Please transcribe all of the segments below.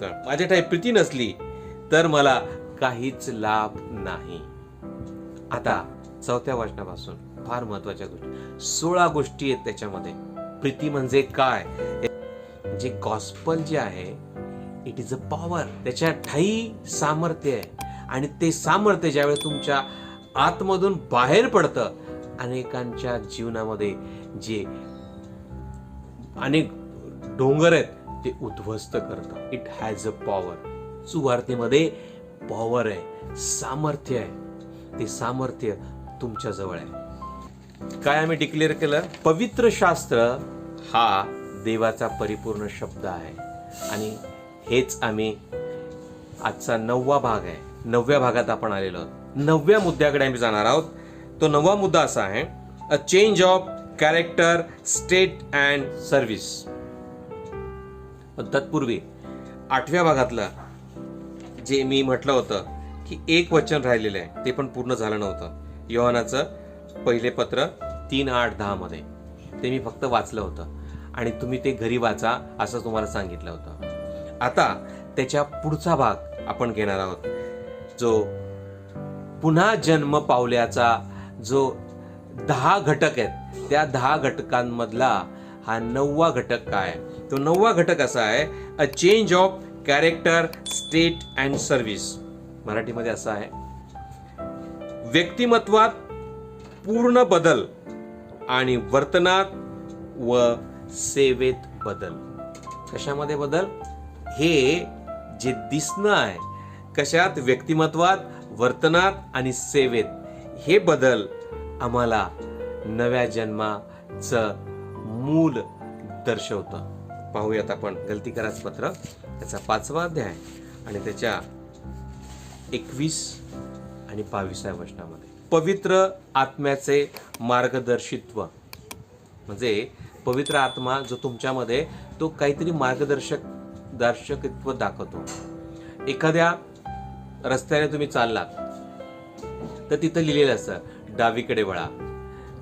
तर माझ्या ठाई प्रीती नसली तर मला काहीच लाभ नाही. आता चौथ्या वचनापासून फार महत्त्वाच्या गोष्टी. सोळा गोष्टी आहेत त्याच्यामध्ये. प्रीती म्हणजे काय? जे गॉस्पल जे आहे इट इज अ पॉवर त्याच्या ठाई सामर्थ्य आहे. आणि ते सामर्थ्य ज्यावेळेस तुमच्या आतमधून बाहेर पडतं अनेकांच्या जीवनामध्ये जे अनेक डोंगर आहेत ते उद्ध्वस्त करतं इट हॅज अ पॉवर सुवार्थेमध्ये पॉवर आहे सामर्थ्य आहे. ते सामर्थ्य तुमच्या जवळ आहे. काय आम्ही डिक्लेअर केलं? पवित्र शास्त्र हा देवाचा परिपूर्ण शब्द आहे. आणि हेच आम्ही आजचा नववा भाग आहे. नवव्या भागात आपण आलेलो आहोत. नवव्या मुद्द्याकडे आम्ही जाणार आहोत. तो नववा मुद्दा असा आहे. A change of character state and service पण तत्पूर्वी आठव्या भागातलं जे मी म्हटलं होतं की एक वचन राहिलेलं आहे ते पण पूर्ण झालं नव्हतं. योहानाचं पहिले पत्र तीन आठ दहामध्ये ते मी फक्त वाचलं होतं. आणि तुम्ही ते घरी वाचा असं तुम्हाला सांगितलं होतं. आता त्याच्या पुढचा भाग आपण घेणार आहोत. जो पुन्हा जन्म पावल्याचा जो दहा घटक आहेत त्या दहा घटकांमधला हा नववा घटक काय आहे? तो नववा घटक असा आहे a change of character state and service मराठीमध्ये असा आहे व्यक्तिमत्वात पूर्ण बदल आणि वर्तनात व सेवेत बदल. कशामध्ये बदल? हे जे दिसणं आहे कशात? व्यक्तिमत्वात वर्तनात आणि सेवेत. हे बदल आम्हाला नव्या जन्माचं मूल दर्शवतं. पाहूयात आपण. गलती कराच पत्र. त्याचा पाचवा अध्याय आणि त्याच्या एकवीस आणि बावीसाव्या वचनामध्ये. पवित्र आत्म्याचे मार्गदर्शित्व. म्हणजे पवित्र आत्मा जो तुमच्यामध्ये तो काहीतरी मार्गदर्शक दर्शकत्व दाखवतो. एखाद्या रस्त्याने तुम्ही चाललात तर तिथं लिहिलेलं असतं डावीकडे वळा.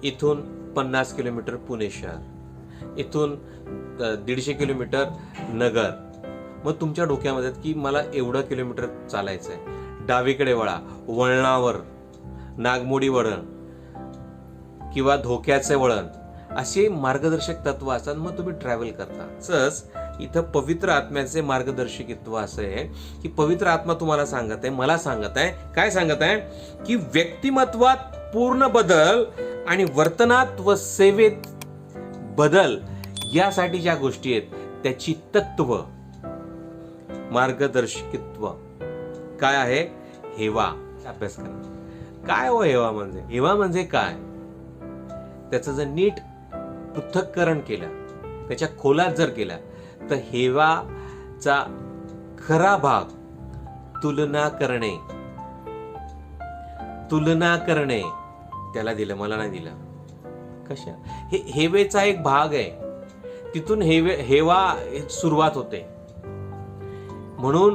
इथून पन्नास किलोमीटर पुणे शहर. इथून दीडशे किलोमीटर नगर. मग तुमच्या डोक्यामध्ये की मला एवढं किलोमीटर चालायचं आहे. डावीकडे वळा वळणावर नागमोडी वळण किंवा धोक्याचे वळण असे मार्गदर्शक तत्व असतात मग तुम्ही ट्रॅव्हल करता. तसंच इथं पवित्र आत्म्याचे मार्गदर्शकत्व असं आहे की पवित्र आत्मा तुम्हाला सांगत आहे मला सांगत आहे. काय सांगत आहे? की व्यक्तिमत्वात पूर्ण बदल आणि वर्तनात व सेवेत बदल यासाठी ज्या गोष्टी आहेत त्याची तत्व मार्गदर्शकत्व. काय आहे? हेवा. अभ्यास करा. काय हो हेवा म्हणजे? हेवा म्हणजे काय? त्याचं जर नीट पृथक्करण केलं त्याच्या खोलात जर केलं तर हेवाचा खरा भाग तुलना करणे. तुलना करणे. त्याला दिलं मला नाही दिलं. कशा? हे हेवेचा एक भाग आहे. तिथून हेवे हेवा सुरुवात होते. म्हणून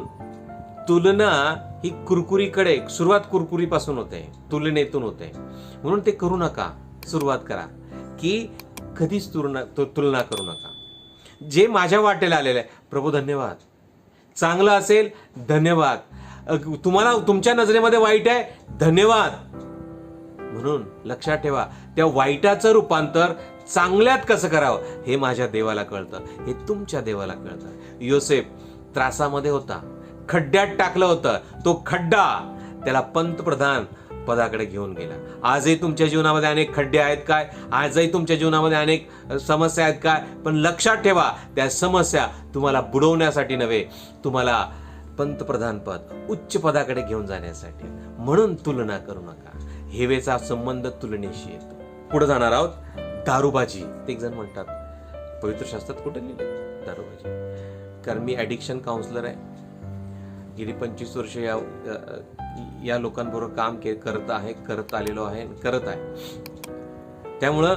तुलना ही कुरकुरीकडे सुरुवात कुरकुरीपासून होते तुलनेतून होते. म्हणून ते करू नका सुरुवात करा. की कधीच तुलना तुलना करू नका. जे माझ्या वाटेला आलेलं आहे प्रभू धन्यवाद. चांगलं असेल धन्यवाद. तुम्हाला तुमच्या नजरेमध्ये वाईट आहे धन्यवाद. म्हणून लक्षात ठेवा त्या वाईटाचं रूपांतर चांगल्यात कसं करावं? हे माझ्या देवाला कळतं. हे तुमच्या देवाला कळतं. योसेफ त्रासामध्ये होता. खड्ड्यात टाकलं होतं. तो खड्डा त्याला पंतप्रधान पदाकडे घेऊन गेला. आजही तुमच्या जीवनामध्ये अनेक खड्डे आहेत काय? आजही तुमच्या जीवनामध्ये अनेक समस्या आहेत काय? पण लक्षात ठेवा त्या समस्या तुम्हाला बुडवण्यासाठी नव्हे तुम्हाला पंतप्रधान पद उच्च पदाकडे घेऊन जाण्यासाठी. म्हणून तुलना करू नका. हेवेचा संबंध तुलनेशी येतो. पुढे जाणार आहोत. दारूबाजी ते एक जण म्हणतात. पवित्र शास्त्रात कुठे लिहिले दारूबाजी. कारण मी ॲडिक्शन काउन्सिलर आहे. गेली पंचवीस वर्ष या या लोकांबरोबर काम के करत आहे करत आलेलो आहे करत आहे. त्यामुळं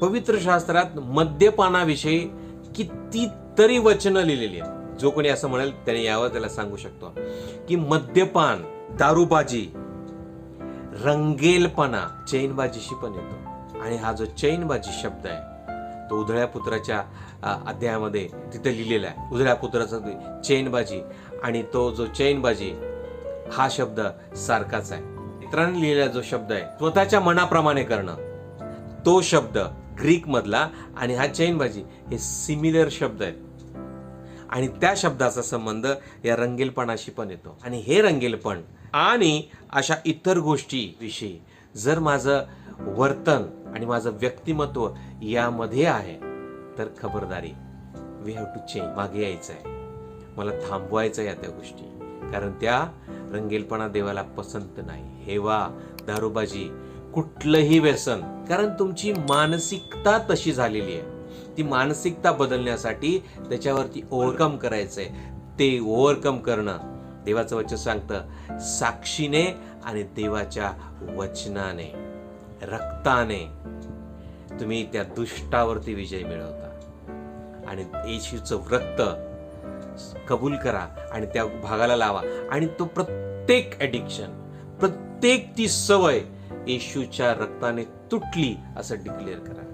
पवित्र शास्त्रात मद्यपानाविषयी कितीतरी वचनं लिहिलेली आहेत. जो कोणी असं म्हणेल त्याने यावं त्याला सांगू शकतो की मद्यपान दारूबाजी रंगेलपणा चैनबाजीशी पण येतो. आणि हा जो चैनबाजी शब्द आहे तो उधळ्या पुत्राच्या अध्यायामध्ये तिथे लिहिलेला आहे. उधळ्या पुत्राचा चैनबाजी आणि तो जो चैनबाजी हा शब्द सारखाच आहे. मित्रांनी लिहिलेला जो शब्द आहे स्वतःच्या मनाप्रमाणे करणं तो शब्द ग्रीकमधला आणि हा चैनबाजी हे सिमिलर शब्द आहेत. आणि त्या शब्दाचा संबंध या रंगेलपणाशी पण येतो. आणि हे रंगेलपण आणि अशा इतर गोष्टी विषयी जर माझं वर्तन आणि माझं व्यक्तिमत्व यामध्ये आहे तर खबरदारी वी हॅव टू चेंज मागे यायचं आहे मला थांबवायचं या त्या गोष्टी. कारण त्या रंगेलपणा देवाला पसंत नाही. हेवा दारूबाजी कुठलंही व्यसन कारण तुमची मानसिकता तशी झालेली आहे. ती मानसिकता बदलण्यासाठी त्याच्यावरती ओव्हरकम आहे ते ओव्हरकम करणं. देवाचं वचन सांगतं साक्षीने आणि देवाच्या वचनाने रक्ताने तुम्ही त्या दुष्टावरती विजय मिळवता. आणि येशूचं रक्त कबूल करा आणि त्या भागाला लावा. आणि तो प्रत्येक ॲडिक्शन प्रत्येक ती सवय येशूच्या रक्ताने तुटली असं डिक्लेअर करा.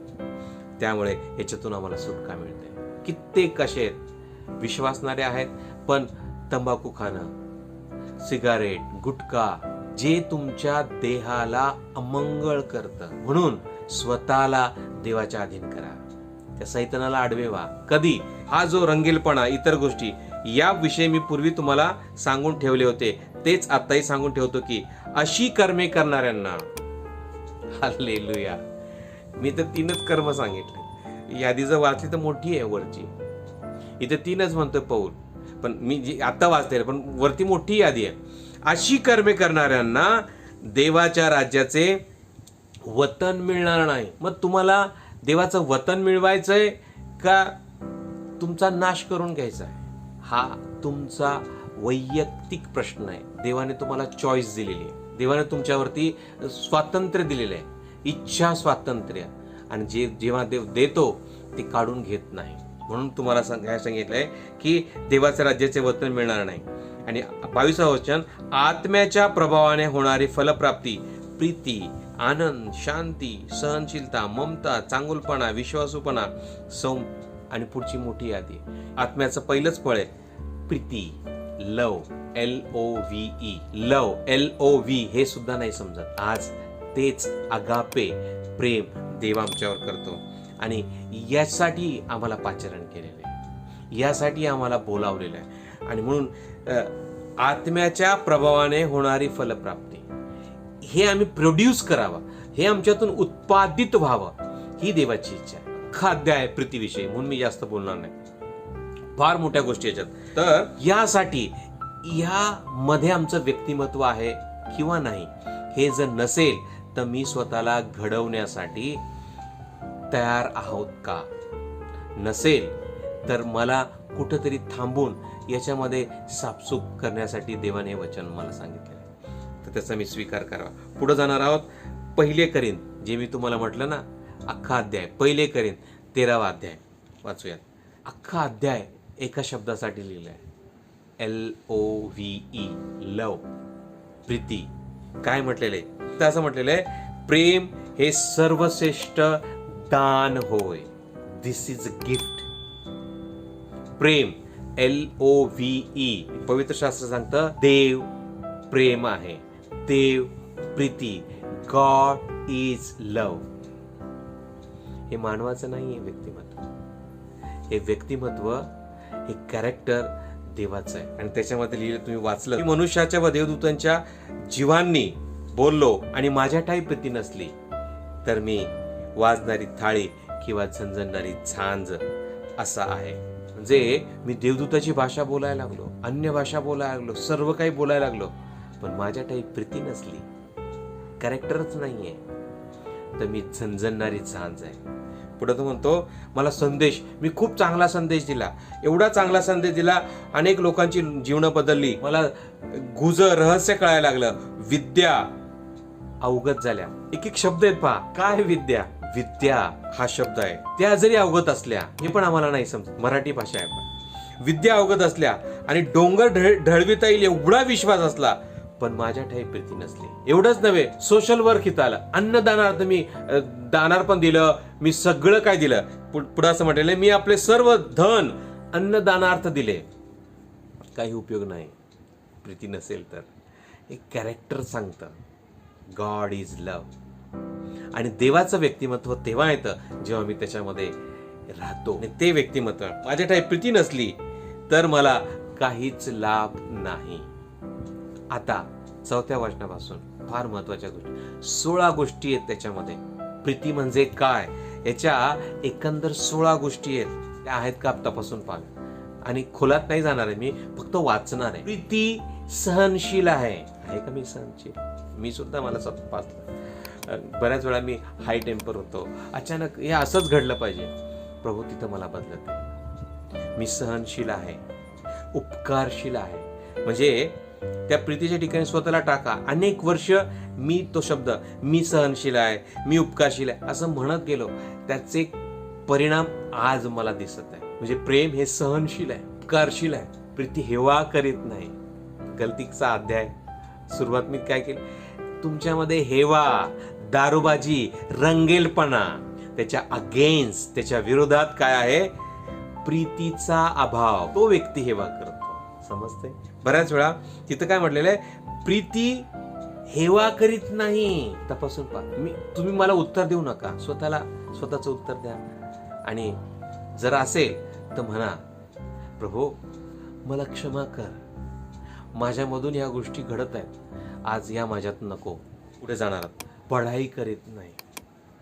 त्यामुळे याच्यातून आम्हाला सुटका मिळते. कित्येक असे आहेत विश्वासणारे आहेत पण तंबाखू खाणं सिगारेट गुटखा जे तुमच्या देहाला अमंगळ करतं. म्हणून स्वतःला देवाच्या अधीन करा. त्या सैतनाला आडवे व्हा. कधी? हा जो रंगीलपणा इतर गोष्टी याविषयी मी पूर्वी तुम्हाला सांगून ठेवले होते. तेच आताही सांगून ठेवतो की अशी कर्मे करणाऱ्यांना. हालेलुया. मी तर तीनच कर्म सांगितले. यादी जर वाचली तर मोठी आहे वरची. इथे तीनच म्हणतोय पौल. पण मी जी आता वाचते पण वरती मोठी यादी आहे. अशी कर्मे करणाऱ्यांना देवाच्या राज्याचे वतन मिळणार नाही. मग तुम्हाला देवाचं वतन मिळवायचं आहे का तुमचा नाश करून घ्यायचा आहे हा तुमचा वैयक्तिक प्रश्न आहे. देवाने तुम्हाला चॉईस दिलेली आहे. देवाने तुमच्यावरती स्वातंत्र्य दिलेलं आहे. इच्छा स्वातंत्र्य. आणि जे जेव्हा देव देतो ते काढून घेत नाही. म्हणून तुम्हाला सांग काय सांगितलंय की देवाच्या राज्याचे वतन मिळणार नाही. आणि बावीसा वचन आत्म्याच्या प्रभावाने होणारी फलप्राप्ती प्रीती आनंद शांती सहनशीलता ममता चांगुलपणा विश्वासूपणा सौम आणि पुढची मोठी यादी. आत्म्याचं पहिलंच फळ आहे Preeti love L O V E love L O V हे सुद्धा नाही समजत. आज तेच अगापे प्रेम देव आमच्यावर करतो. आणि यासाठी आम्हाला पाचारण केलेलं आहे. यासाठी आम्हाला बोलावलेलं आहे. आणि म्हणून आत्म्याच्या प्रभावाने होणारी फलप्राप्ती. हे आम्ही प्रोड्यूस करावं. हे आमच्यातून उत्पादित व्हावं. ही देवाची इच्छा आहे. खाद्य आहे प्रीतीविषयी म्हणून मी जास्त बोलणार नाही. फार मोठ्या गोष्टी याच्यात. तर? यासाठी या मध्ये आमचं व्यक्तिमत्व आहे किंवा नाही हे जर नसेल तर मी स्वतःला घडवण्यासाठी तयार आहोत का? नसेल तर मला कुठंतरी थांबून याच्यामध्ये साफसूप करण्यासाठी देवाने हे वचन मला सांगितलेलं आहे. तर त्याचा मी स्वीकार करावा. पुढे जाणार आहोत. पहिले करीन जे मी तुम्हाला म्हटलं ना अख्खा अध्याय. पहिले करीन तेरावा अध्याय. वाचूयात. अख्खा अध्याय एका शब्दासाठी लिहिला आहे L O V E love Preeti. काय म्हटलेलं आहे? तर असं म्हटलेलं आहे प्रेम हे सर्वश्रेष्ठ दान होय. दिस इज गिफ्ट प्रेम एल ओ व्ही ई पवित्र शास्त्र सांगतं देव प्रेम आहे. देव प्रीती. गॉड इज लव हे मानवाचं नाही आहे व्यक्तिमत्व. हे व्यक्तिमत्व हे कॅरेक्टर देवाचं आहे. आणि त्याच्यामध्ये लिहिलं तुम्ही वाचलं. मनुष्याच्या व देवदूतांच्या जीवांनी बोललो आणि माझ्या ठाई प्रीती नसली तर मी वाजणारी थाळी किंवा झंझणणारी झांज असा आहे. म्हणजे मी देवदूताची भाषा बोलायला लागलो अन्य भाषा बोलायला लागलो सर्व काही बोलायला लागलो. पण माझ्या ठाई प्रीती नसली. कॅरेक्टरच नाहीये. तर मी झणझणणारी झांज आहे पुढे तो म्हणतो मला संदेश. मी खूप चांगला संदेश दिला. एवढा चांगला संदेश दिला अनेक लोकांची जीवनं बदलली. मला गुज रहस्य कळायला लागलं. विद्या अवगत झाल्या. एक एक शब्द आहेत पहा. काय विद्या? विद्या हा शब्द आहे. त्या जरी अवगत असल्या हे पण आम्हाला नाही समजत. मराठी भाषा आहे पण. विद्या अवगत असल्या आणि डोंगर ढळविता येईल एवढा विश्वास असला पण माझ्या ठाई प्रीती नसली. एवढंच नव्हे सोशल वर्क इथं आलं. अन्नदानार्थ मी दानार पण दिलं मी सगळं काय दिलं. पु- पुढं असं म्हटलेलं मी आपले सर्व धन अन्नदानार्थ दिले. काही उपयोग नाही. प्रीती नसेल तर. एक कॅरेक्टर सांगतं. गॉड इज लव्ह आणि देवाचं व्यक्तिमत्व तेव्हा येतं जेव्हा मी त्याच्यामध्ये राहतो. आणि ते व्यक्तिमत्व माझ्या ठाई प्रीती नसली तर मला काहीच लाभ नाही. आता चौथ्या वचनापासून फार महत्त्वाच्या गोष्टी. सोळा गोष्टी आहेत त्याच्यामध्ये. प्रीती म्हणजे काय? याच्या एकंदर सोळा गोष्टी आहेत. त्या आहेत का तपासून पाहा आणि खोलात नाही जाणार आहे मी फक्त वाचणार आहे. प्रीती सहनशील आहे. आहे का मी सहनशील? मी सुद्धा मला स्वतः पाचलं बऱ्याच वेळा मी हाय टेम्पर होतो. अचानक हे असंच घडलं पाहिजे. प्रभू तिथं मला बदलत मी सहनशील आहे. उपकारशील आहे. म्हणजे त्या प्रीतीच्या ठिकाणी स्वतःला टाका. अनेक वर्ष मी तो शब्द मी सहनशील आहे मी उपकारशील आहे असं म्हणत गेलो. त्याचे परिणाम आज मला दिसत आहे. म्हणजे प्रेम हे सहनशील आहे उपकारशील आहे. प्रीती हेवा करीत नाही. गलतीचा अध्याय. सुरुवात मी काय केली? तुमच्यामध्ये हेवा दारूबाजी रंगेलपणा त्याच्या अगेन्स्ट त्याच्या विरोधात काय आहे? प्रीतीचा अभाव. तो व्यक्ती हेवा करतो. समजते बऱ्याच वेळा तिथं काय म्हटलेलं आहे? प्रीती हेवा करीत नाही. तपासून पहा. मी तुम्ही मला उत्तर देऊ नका. स्वतःला स्वतःचं उत्तर द्या. आणि जर असेल तर म्हणा प्रभू मला क्षमा कर. माझ्यामधून ह्या गोष्टी घडत आहेत. आज या माझ्यात नको. पुढे जाणार आहात. पढाई करीत नाही.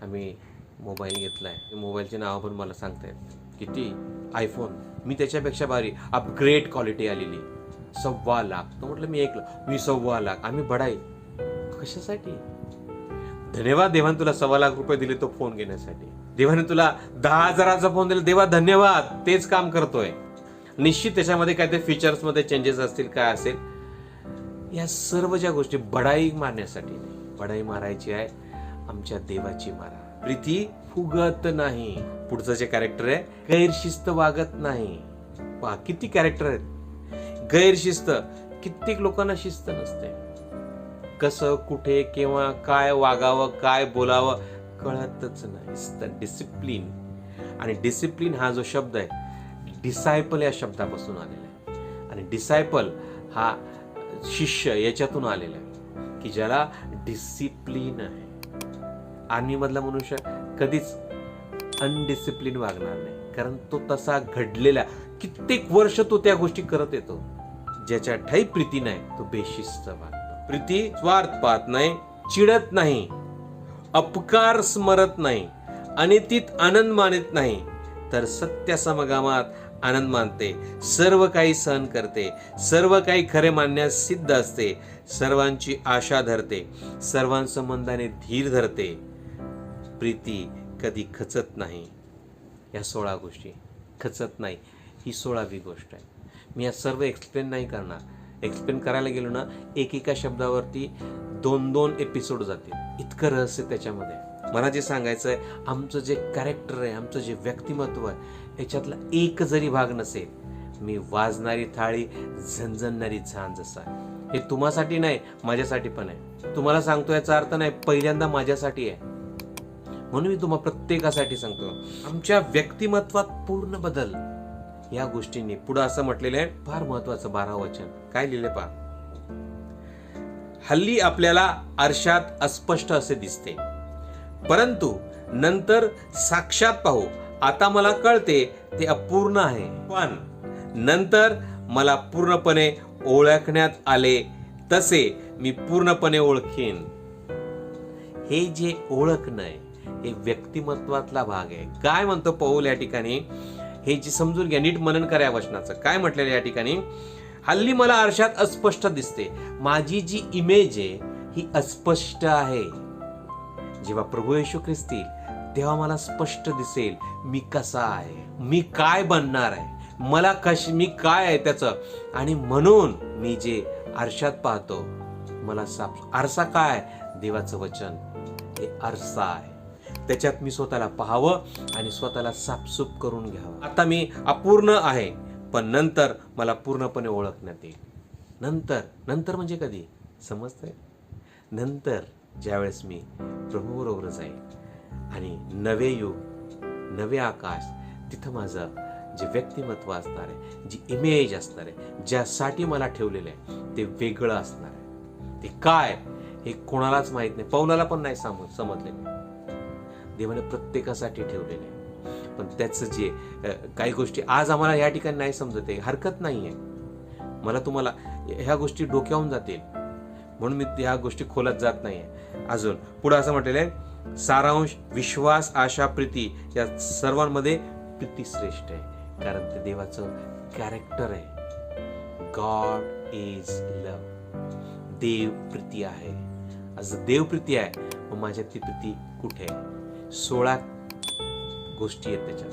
आम्ही मोबाईल घेतला आहे मोबाईलचे नावं पण मला सांगतायत. किती? आयफोन मी त्याच्यापेक्षा भारी अपग्रेड क्वालिटी आलेली. सव्वा लाख. तो म्हटलं मी एक लाख मी सव्वा लाख. आम्ही बढाई. कशासाठी? धन्यवाद देवान तुला सव्वा लाख रुपये दिले तो फोन घेण्यासाठी. देवाने तुला दहा हजाराचा फोन दिला. देवा धन्यवाद. तेच काम करतोय. निश्चित त्याच्यामध्ये काय ते फीचर्समध्ये चेंजेस असतील काय असेल. या सर्व ज्या गोष्टी बढाई मारण्यासाठी बढाई मारायची आहे. आमच्या देवाची मारा. प्रीती फुगत नाही. पुढचं जे कॅरेक्टर आहे गैरशिस्त वागत नाही. वा किती कॅरेक्टर आहेत. गैरशिस्त. कित्येक लोकांना शिस्त नसते. कसं कुठे केव्हा काय वागावं काय बोलावं कळतच नाही. डिसिप्लिन आणि डिसिप्लिन हा जो शब्द आहे डिसायपल या शब्दापासून आलेला आहे. आणि डिसायपल हा शिष्य याच्यातून आलेला आहे. की ज्याला डिसिप्लिन आहे. आर्मी मधला मनुष्य कधीच अनडिसिप्लिन वागणार नाही. कारण तो तसा घडलेला कित्येक वर्ष तो त्या गोष्टी करत येतो. ज्याच्या ठाई प्रीती नाही तो बेशिस्त वागतो. प्रीती स्वार्थ पाहत नाही चिडत नाही अपकार स्मरत नाही अनितीत आनंद मानत नाही तर सत्य समगामात आनंद मानते सर्व काही सहन करते सर्व काही खरे मानण्यास सिद्ध असते सर्वांची आशा धरते. सर्वांसंबंधाने धीर धरते. प्रीती कधी खचत नाही. या सोळा गोष्टी खचत नाही. ही सोळावी गोष्ट आहे. मी या सर्व एक्सप्लेन नाही करणार. एक्सप्लेन करायला गेलो ना एकेका शब्दावरती दोन दोन एपिसोड जातील. इतकं रहस्य त्याच्यामध्ये मला जे सांगायचं आहे आमचं जे कॅरेक्टर आहे आमचं जे व्यक्तिमत्व आहे याच्यातला एक जरी भाग नसेल मी वाजणारी थाळी झणझणणारी झांज असा आहे. हे तुम्हासाठी नाही माझ्यासाठी पण आहे. तुम्हाला सांगतो याचा अर्थ नाही पहिल्यांदा माझ्यासाठी आहे. म्हणून मी तुम्हाला प्रत्येकासाठी सांगतो आमच्या व्यक्तिमत्वात पूर्ण बदल या गोष्टींनी. पुढं असं म्हटलेलं आहे फार महत्वाचं बारा वचन. काय लिहिले पा हल्ली आपल्याला आरशात अस्पष्ट असे दिसते. परंतु नंतर साक्षात पाहू. आता मला कळते ते अपूर्ण आहे. पण नंतर मला पूर्णपणे ओळखण्यात आले तसे मी पूर्णपणे ओळखेन. हे जे ओळखणं आहे हे व्यक्तिमत्वातला भाग आहे. काय म्हणतो पौल या ठिकाणी? हे जे समजून घ्या नीट मनन करा या वचनाचं. काय म्हटलेलं या ठिकाणी? हल्ली मला आरशात अस्पष्ट दिसते. माझी जी इमेज आहे ही अस्पष्ट आहे. जेव्हा प्रभू येशू ख्रिस्ती तेव्हा मला स्पष्ट दिसेल मी कसा आहे? मी काय बनणार आहे? मला कश मी काय आहे त्याचं? आणि म्हणून मी जे आरशात पाहतो मला साप आरसा काय? देवाचं वचन. हे आरसा आहे. त्याच्यात मी स्वतःला पाहावं आणि स्वतःला साफसूप करून घ्यावं. आता मी अपूर्ण आहे पण नंतर मला पूर्णपणे ओळखण्यात येईल. नंतर नंतर म्हणजे कधी? समजतंय? नंतर ज्यावेळेस मी प्रभूबरोबर जाईल आणि नवे युग नवे आकाश तिथं माझं जे व्यक्तिमत्व असणार आहे जी इमेज असणार आहे ज्यासाठी मला ठेवलेलं आहे ते वेगळं असणार आहे. ते काय हे कोणालाच माहीत नाही. पौलाला पण नाही साम समजलेलं देवाने प्रत्येकासाठी ठेवलेलं आहे. पण त्याचं जे काही गोष्टी आज आम्हाला या ठिकाणी नाही समजत आहे हरकत नाही आहे. मला तुम्हाला ह्या गोष्टी डोक्यावून जातील. म्हणून मी ह्या गोष्टी खोलत जात नाही आहे. अजून पुढे असं म्हटलेलं आहे सारांश विश्वास आशा प्रीती या सर्वांमध्ये प्रीती श्रेष्ठ आहे. कारण ते देवाचं कॅरेक्टर आहे. गॉड इज लव देव प्रीती आहे. आज देव प्रीती आहे मग माझ्या ती प्रीती कुठे आहे? सोळा गोष्टी आहेत त्याच्यात.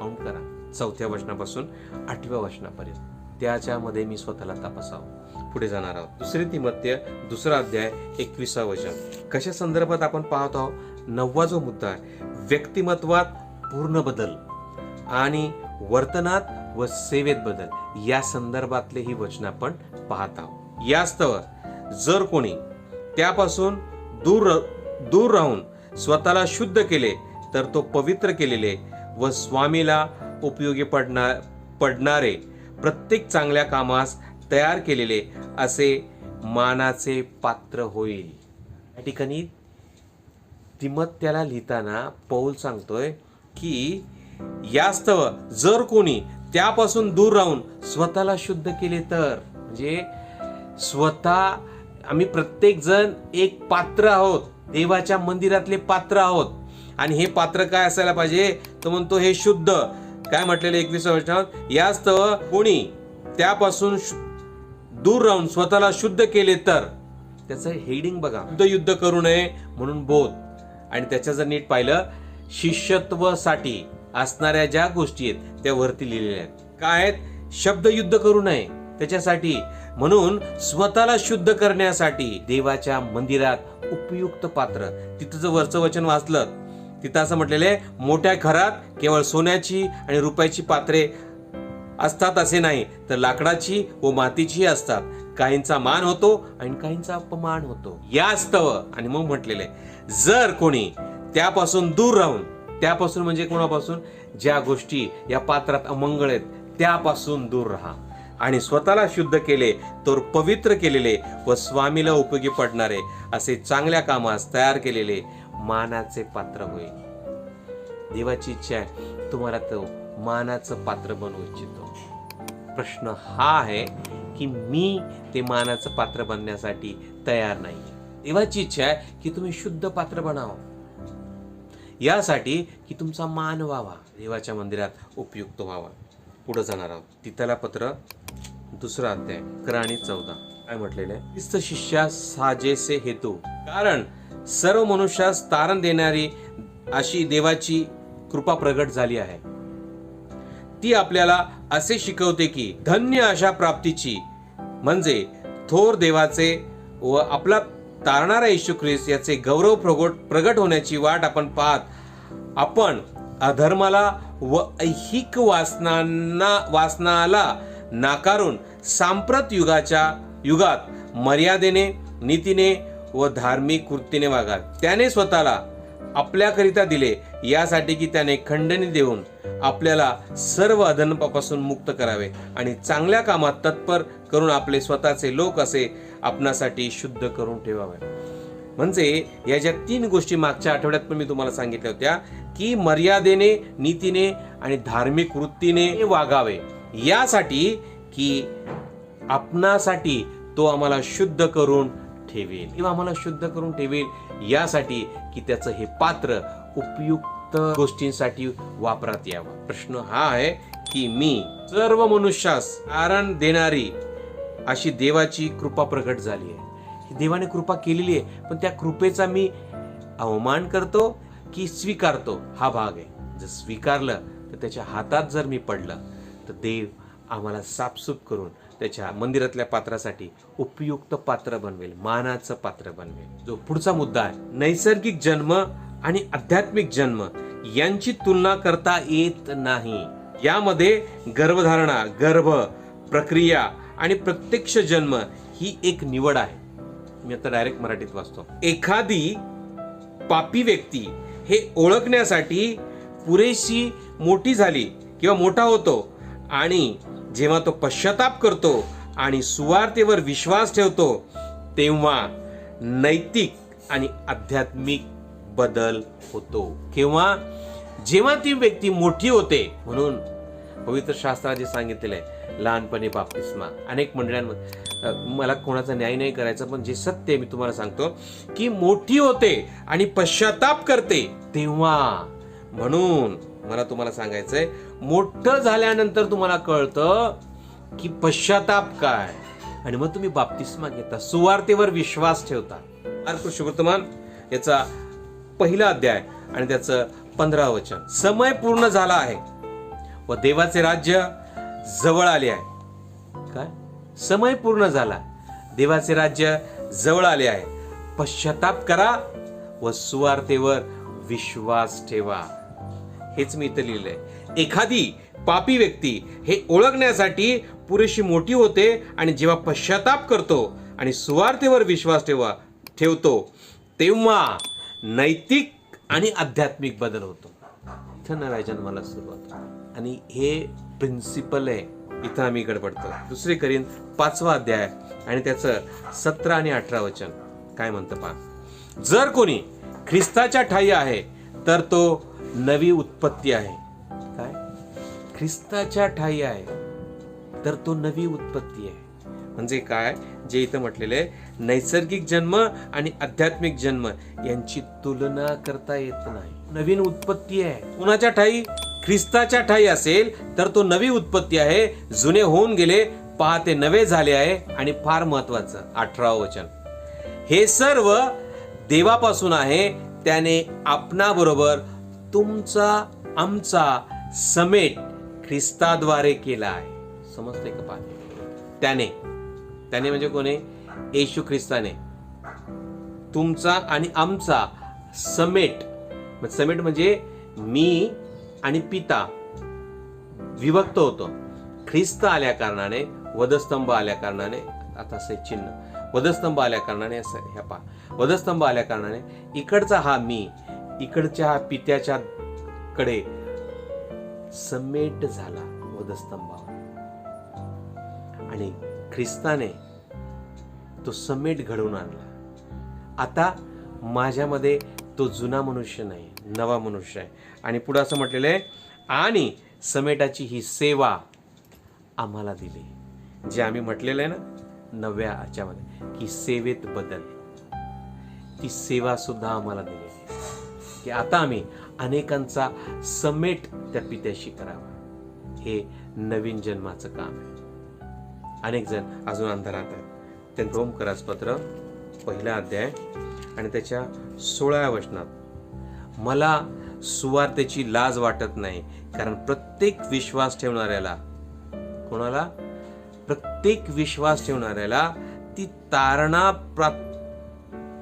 काउंट करा. चौथ्या वचनापासून आठव्या वचनापर्यंत. त्याच्यामध्ये मी स्वतःला तपासावं. पुढे जाणार आहोत. दुसरे तिमत्य दुसरा अध्याय एकविसा वचन. कशा संदर्भात आपण पाहत आहोत? नववा जो मुद्दा आहे व्यक्तिमत्वात पूर्ण बदल. आणि वर्तनात व सेवेत बदल या संदर्भातले ही वचन आपण पाहत आहोत. यास्तव जर कोणी त्यापासून दूर दूर राहून स्वतःला शुद्ध केले तर तो पवित्र केलेले व स्वामीला उपयोगी पडणार पडणारे प्रत्येक चांगल्या कामास तयार केलेले असे मानाचे पात्र होईल. या ठिकाणी तिमत्याला लिहिताना पौल सांगतोय की यास्तव जर कोणी त्यापासून दूर राहून स्वतःला शुद्ध केले तर म्हणजे स्वतः आम्ही प्रत्येक जण एक पात्र आहोत देवाच्या मंदिरातले पात्र आहोत. आणि हे पात्र काय असायला पाहिजे? तो म्हणतो हे शुद्ध. काय म्हटलेलं एकवीस यास्तव कोणी त्यापासून शु- दूर राहून स्वतःला शुद्ध केले तर त्याचं हेडिंग बघा. युद्ध युद्ध करू नये म्हणून बोध. आणि त्याच्या जर नीट पाहिलं शिष्यत्वासाठी असणाऱ्या ज्या गोष्टी आहेत त्या वरती लिहिलेल्या आहेत. काय आहेत? शब्द युद्ध करू नये. त्याच्यासाठी. म्हणून स्वतःला शुद्ध करण्यासाठी देवाच्या मंदिरात उपयुक्त पात्र. तिथं जर वरचं वचन वाचलं तिथं असं म्हटलेलं आहे मोठ्या घरात केवळ सोन्याची आणि रुपयाची पात्रे असतात असे नाही तर लाकडाची व मातीची असतात. काहींचा मान होतो आणि काहींचा अपमान होतो. यास्तव आणि मग म्हटलेले जर कोणी त्यापासून दूर राहून त्यापासून म्हणजे कोणापासून? ज्या गोष्टी या पात्रात अमंगळ आहेत त्यापासून दूर राहा. आणि स्वतःला शुद्ध केले तर पवित्र केलेले व स्वामीला उपयोगी पडणारे असे चांगल्या कामास तयार केलेले मानाचे पात्र होईल देवाची इच्छा आहे तुम्हाला तो मानाचं पात्र बनवू इच्छितो. प्रश्न हा आहे की मी ते मानाचं पात्र बनण्यासाठी तयार नाही. देवाची इच्छा आहे की तुम्ही शुद्ध पात्र बनावं. यासाठी की तुमचा मान व्हावा देवाच्या मंदिरात उपयुक्त व्हावा. पुढं जाणार आहोत. तिथला पत्र दुसरा अध्याय अकरा आणि चौदा. काय म्हटलेलं आहे? ख्रिस्त शिष्या साजेसे हेतू. कारण सर्व मनुष्यास तारण देणारी अशी देवाची कृपा प्रगट झाली आहे. ती आपल्याला असे शिकवते की धन्य अशा प्राप्तीची. म्हणजे थोर देवाचे व आपला तारणारा येशू ख्रिस्त याचे गौरव प्रगट प्रगट होण्याची वाट आपण पाहत आपण अधर्माला व ऐहिक वासनांना वासनाला नाकारून सांप्रत युगाच्या युगात मर्यादेने नीतीने व धार्मिक कृतीने वागा त्याने स्वतःला आपल्याकरिता दिले यासाठी की त्याने खंडणी देऊन आपल्याला सर्व अधनपापासून मुक्त करावे आणि चांगल्या कामात तत्पर करून आपले स्वतःचे लोक असे आपणासाठी शुद्ध करून ठेवाव्या म्हणजे या ज्या तीन गोष्टी मागच्या आठवड्यात पण मी तुम्हाला सांगितल्या होत्या की मर्यादेने नीतीने आणि धार्मिक वृत्तीने वागावे. यासाठी की आपणासाठी तो आम्हाला शुद्ध करून ठेवेल. किंवा आम्हाला शुद्ध करून ठेवेल यासाठी की त्याचं हे पात्र उपयुक्त गोष्टींसाठी वापरात यावं. प्रश्न हा आहे की मी सर्व मनुष्यास कारण देणारी अशी देवाची कृपा प्रकट झाली आहे. ही देवाने कृपा केलेली आहे पण त्या कृपेचा मी अवमान करतो की स्वीकारतो. हा भाग आहे. जर स्वीकारलं तर त्याच्या हातात जर मी पडलं तर देव आम्हाला साफसूफ करून त्याच्या मंदिरातल्या पात्रासाठी उपयुक्त पात्र बनवेल मानाचं पात्र बनवेल. जो पुढचा मुद्दा आहे नैसर्गिक जन्म आणि आध्यात्मिक जन्म यांची तुलना करता येत नाही. यामध्ये गर्भधारणा गर्भ प्रक्रिया आणि प्रत्यक्ष जन्म ही एक निवड आहे. मी आता डायरेक्ट मराठीत वाचतो. एखादी पापी व्यक्ती हे ओळखण्यासाठी पुरेशी मोठी झाली किंवा मोठा होतो आणि जेव्हा तो पश्चाताप करतो आणि सुवार्तेवर विश्वास ठेवतो तेव्हा नैतिक आणि आध्यात्मिक बदल होतो. किंवा जेव्हा ती व्यक्ती मोठी होते म्हणून पवित्र शास्त्रात जे सांगितलेलं आहे लहानपणी बाप्तिस्मा अनेक मंडळांमध्ये मला कोणाचा न्याय नाही करायचा पण जे सत्य मी तुम्हाला सांगतो की मोठी होते आणि पश्चाताप करते तेव्हा. म्हणून मला तुम्हाला सांगायचंय मोठं झाल्यानंतर तुम्हाला कळतं की पश्चाताप काय. आणि मग तुम्ही बाप्तिस्मा घेता सुवार्तेवर विश्वास ठेवता. मार्क शुभवर्तमान याचा पहिला अध्याय आणि त्याचं पंधरा वचन. समय पूर्ण झाला आहे. व देवाचे राज्य जवळ आले आहे. काय? समय पूर्ण झाला. देवाचे राज्य जवळ आले आहे. पश्चाताप करा व सुवार्थेवर विश्वास ठेवा. हेच मी इथं लिहिलंय. एखादी पापी व्यक्ती हे ओळखण्यासाठी पुरेशी मोठी होते आणि जेव्हा पश्चाताप करतो आणि सुवार्थेवर विश्वास ठेवा ठेवतो तेव्हा नैतिक आणि आध्यात्मिक बदल होतो. इथं नव्या जन्माला सुरुवात. आणि हे प्रिन्सिपल आहे. इथं आम्ही इकडे पडतो करीन पाचवा अध्याय आणि त्याचं सतरा आणि अठरा वचन. काय म्हणतं पहा. जर कोणी ख्रिस्ताच्या ठाई आहे तर तो नवी उत्पत्ती आहे. काय? ख्रिस्ताच्या ठाई आहे तर तो नवी उत्पत्ती आहे. म्हणजे काय? जे इथं म्हटलेलं आहे नैसर्गिक जन्म आणि आध्यात्मिक जन्म यांची तुलना करता येत नाही. नवीन उत्पत्ती आहे. कुणाच्या ठाई? ख्रिस्ताच्या ठाई असेल तर तो नवी उत्पत्ती आहे. जुने होऊन गेले पाहते नवे झाले आहे. आणि फार महत्वाचं अठरावं वचन. हे सर्व देवापासून आहे. त्याने आपणाबरोबर तुमचा आमचा समेट ख्रिस्ताद्वारे केला आहे. समजते का पाहते? त्याने. त्याने म्हणजे कोणी येशू ख्रिस्ताने. तुमचा आणि आमचा समेट. मग समेट म्हणजे मी आणि पिता विभक्त होतो. ख्रिस्त आल्या कारणाने वधस्तंभ आल्या कारणाने आता असे चिन्ह. वधस्तंभ आल्या कारणाने असं ह्या पा वधस्तंभ आल्या कारणाने इकडचा हा मी इकडच्या हा पित्याच्या कडे समेट झाला वधस्तंभावर. आणि ख्रिस्ताने तो समेट घडवून आणला. आता माझ्यामध्ये तो जुना मनुष्य नाही नवा मनुष्य आहे. आणि पुढं असं म्हटलेलं आहे आणि समेटाची ही सेवा आम्हाला दिली. जे आम्ही म्हटलेलं आहे ना नव्या याच्यामध्ये की सेवेत बदल. ती सेवा सुद्धा आम्हाला दिलेली की आता आम्ही अनेकांचा समेट त्या पित्याशी करावा. हे नवीन जन्माचं काम आहे. अनेक जण अजून अंधारात आहेत. ते रोमकरास पत्र पहिला अध्याय आणि त्याच्या सोळाव्या वचनात मला सुवार्तेची लाज वाटत नाही. कारण प्रत्येक विश्वास ठेवणाऱ्याला कोणाला? प्रत्येक विश्वास ठेवणाऱ्याला ती तारणा प्राप्त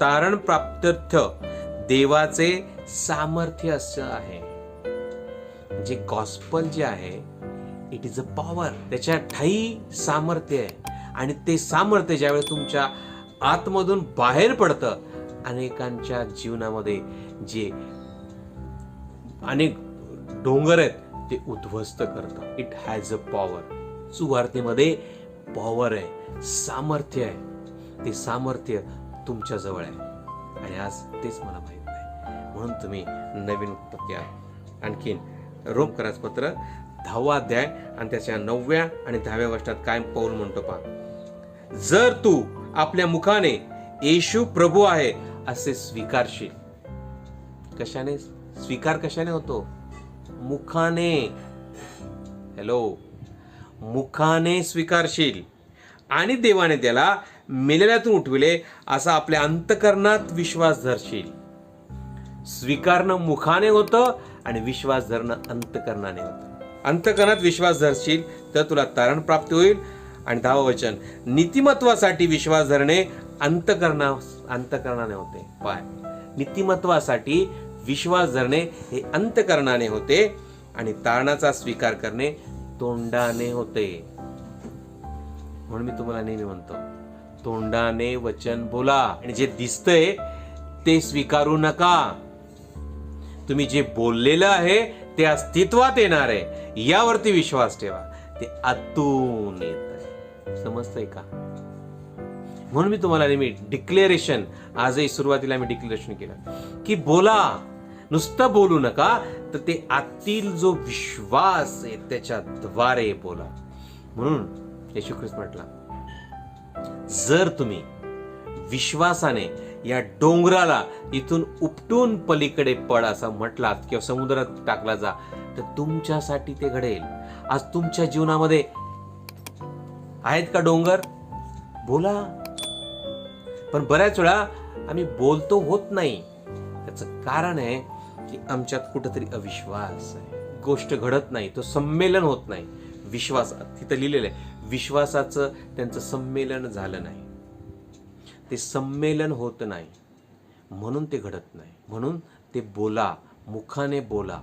तारण प्राप्त्यर्थ देवाचे सामर्थ्य असं आहे. जे गॉस्पल जे आहे इट इज अ पॉवर त्याच्या ठाई सामर्थ्य आहे. आणि ते सामर्थ्य ज्यावेळेस तुमच्या आतमधून बाहेर पडतं अनेकांच्या जीवनामध्ये जे अनेक डोंगर आहेत ते उद्ध्वस्त करतं इट हॅज अ पॉवर सुवार्तेमध्ये पॉवर आहे सामर्थ्य आहे. ते सामर्थ्य तुमच्याजवळ आहे. आणि आज तेच मला माहीत नाही. म्हणून तुम्ही नवीन उत्पत्ती आणखीन रोम कराच पत्र दहावा अध्याय आणि त्याच्या नवव्या आणि दहाव्या वर्षात काय पाऊल म्हणतो पा जर तू आपल्या मुखाने येशू प्रभू आहे असे स्वीकारशील. कशाने स्वीकार कशाने होतो? मुखाने. हॅलो मुखाने स्वीकारशील. आणि देवाने त्याला मेलेल्यातून उठविले असा आपल्या अंतकरणात विश्वास धरशील. स्वीकारणं मुखाने होतं आणि विश्वास धरणं अंतकरणाने होतं. अंतकरणात विश्वास धरशील तर तुला तारण प्राप्त होईल. आणि दहावं वचन नीतिमत्वासाठी विश्वास धरणे अंतकरणा अंतकरणाने होते. पाय. नीतिमत्वासाठी विश्वास धरणे हे अंतकरणाने होते आणि तारणाचा स्वीकार करणे तोंडाने होते. म्हणून मी तुम्हाला नेहमी म्हणतो तोंडाने वचन बोला. आणि जे दिसतंय ते स्वीकारू नका. तुम्ही जे बोललेलं आहे ते अस्तित्वात येणार आहे. यावरती विश्वास ठेवा. ते आतून येत आहे. समजतंय का? म्हणून मी तुम्हाला नेहमी डिक्लेरेशन आजही सुरुवातीला मी डिक्लेरेशन केलं की बोला. नुसतं बोलू नका तर ते आतील जो विश्वास आहे त्याच्याद्वारे बोला. म्हणून येशू ख्रिस्त म्हटला जर तुम्ही विश्वासाने या डोंगराला इथून उपटून पलीकडे पड असं म्हटलात किंवा समुद्रात टाकला जा तर तुमच्यासाठी ते घडेल. आज तुमच्या जीवनामध्ये आहेत का डोंगर? बोला. पण बऱ्याच वेळा आम्ही बोलतो होत नाही. त्याचं कारण आहे की आमच्यात कुठंतरी अविश्वास आहे. गोष्ट घडत नाही तो संमेलन होत नाही. विश्वास तिथं लिहिलेलं आहे विश्वासाचं त्यांचं संमेलन झालं नाही. ते संमेलन होत नाही म्हणून ते घडत नाही. म्हणून ते बोला मुखाने बोला.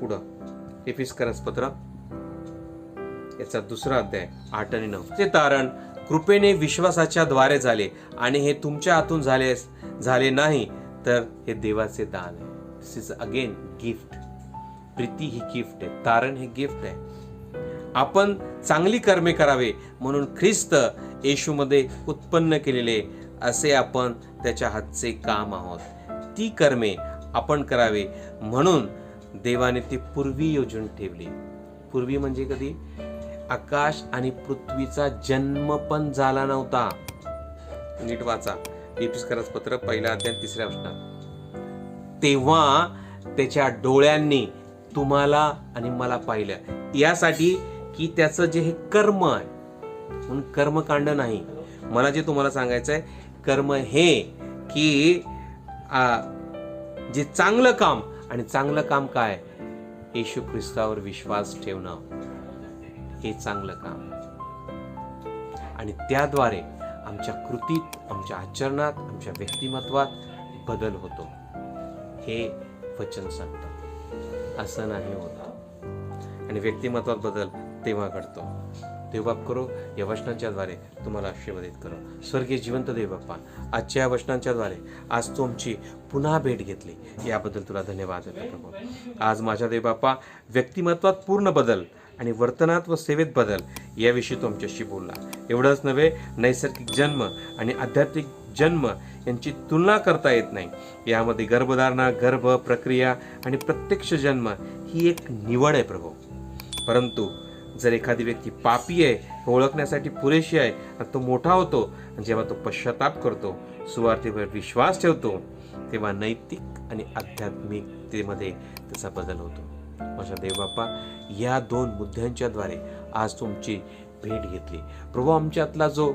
पुढं एफिस पत्र याचा दुसरा अध्याय आठ आणि नऊ. ते तारण कृपेने विश्वासाच्या द्वारे झाले आणि हे तुमच्या हातून झाले झाले नाही तर हे देवाचे दान आहे. इज अगेन गिफ्ट प्रीती ही गिफ्ट आहे. तारण हे गिफ्ट आहे. आपण चांगली कर्मे करावे म्हणून ख्रिस्त येशूमध्ये उत्पन्न केलेले असे आपण त्याच्या हातचे काम आहोत. ती कर्मे आपण करावे म्हणून देवाने ती पूर्वी योजून ठेवली. पूर्वी म्हणजे कधी? आकाश आणि पृथ्वीचा जन्म पण झाला नव्हता. नीट वाचा. एपिस्करस पत्र पहिल्या अध्याय तिसऱ्या वचनात. तेव्हा त्याच्या डोळ्यांनी तुम्हाला आणि मला पाहिलं. यासाठी की त्याचं जे हे कर्म आहे म्हणून कर्मकांड नाही. मला जे तुम्हाला सांगायचं आहे कर्म हे की आ, जे चांगलं काम आणि चांगलं काम काय? येशू ख्रिस्तावर विश्वास ठेवणं. हे चांगलं काम. आणि त्याद्वारे आमच्या कृतीत आमच्या आचरणात आमच्या व्यक्तिमत्वात बदल होतो. हे वचन सांगतं. असं नाही होत. आणि व्यक्तिमत्वात बदल तेव्हा घडतो. देवबाप करो या वचनांच्याद्वारे तुम्हाला आशीर्वादित करो. स्वर्गीय जिवंत देवबाप्पा आजच्या या आज तुमची पुन्हा भेट घेतली. याबद्दल तुला धन्यवाद देतो प्रभू. आज माझ्या देवबाप्पा व्यक्तिमत्वात पूर्ण बदल आणि वर्तनात व सेवेत बदल याविषयी तुमच्याशी बोलला. एवढंच नव्हे नैसर्गिक जन्म आणि आध्यात्मिक जन्म यांची तुलना करता येत नाही. यामध्ये गर्भधारणा गर्भ प्रक्रिया आणि प्रत्यक्ष जन्म ही एक निवड आहे प्रभू. परंतु जर एखादी व्यक्ती पापी आहे हे ओळखण्यासाठी पुरेशी आहे आणि तो मोठा होतो आणि जेव्हा तो पश्चाताप करतो सुवार्थीवर विश्वास ठेवतो तेव्हा नैतिक आणि आध्यात्मिकतेमध्ये त्याचा बदल होतो. माझ्या देवबाप्पा या दोन मुद्द्यांच्याद्वारे आज तुमची भेट घेतली. प्रभू आमच्यातला जो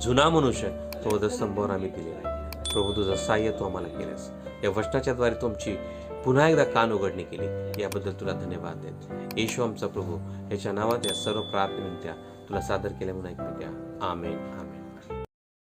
जुना मनुष्य तो वधस्तंभावर आम्ही दिलेला आहे. प्रभू तुझं साह्य तू आम्हाला केलंस. या वचनाच्या द्वारे तुमची पुन्हा एकदा कान उघडणी केली. याबद्दल तुला धन्यवाद देत. येशू आमचा प्रभू याच्या नावात या सर्व प्रार्थना तुला सादर केल्या म्हणून ऐकू द्या आमेन. आमेन.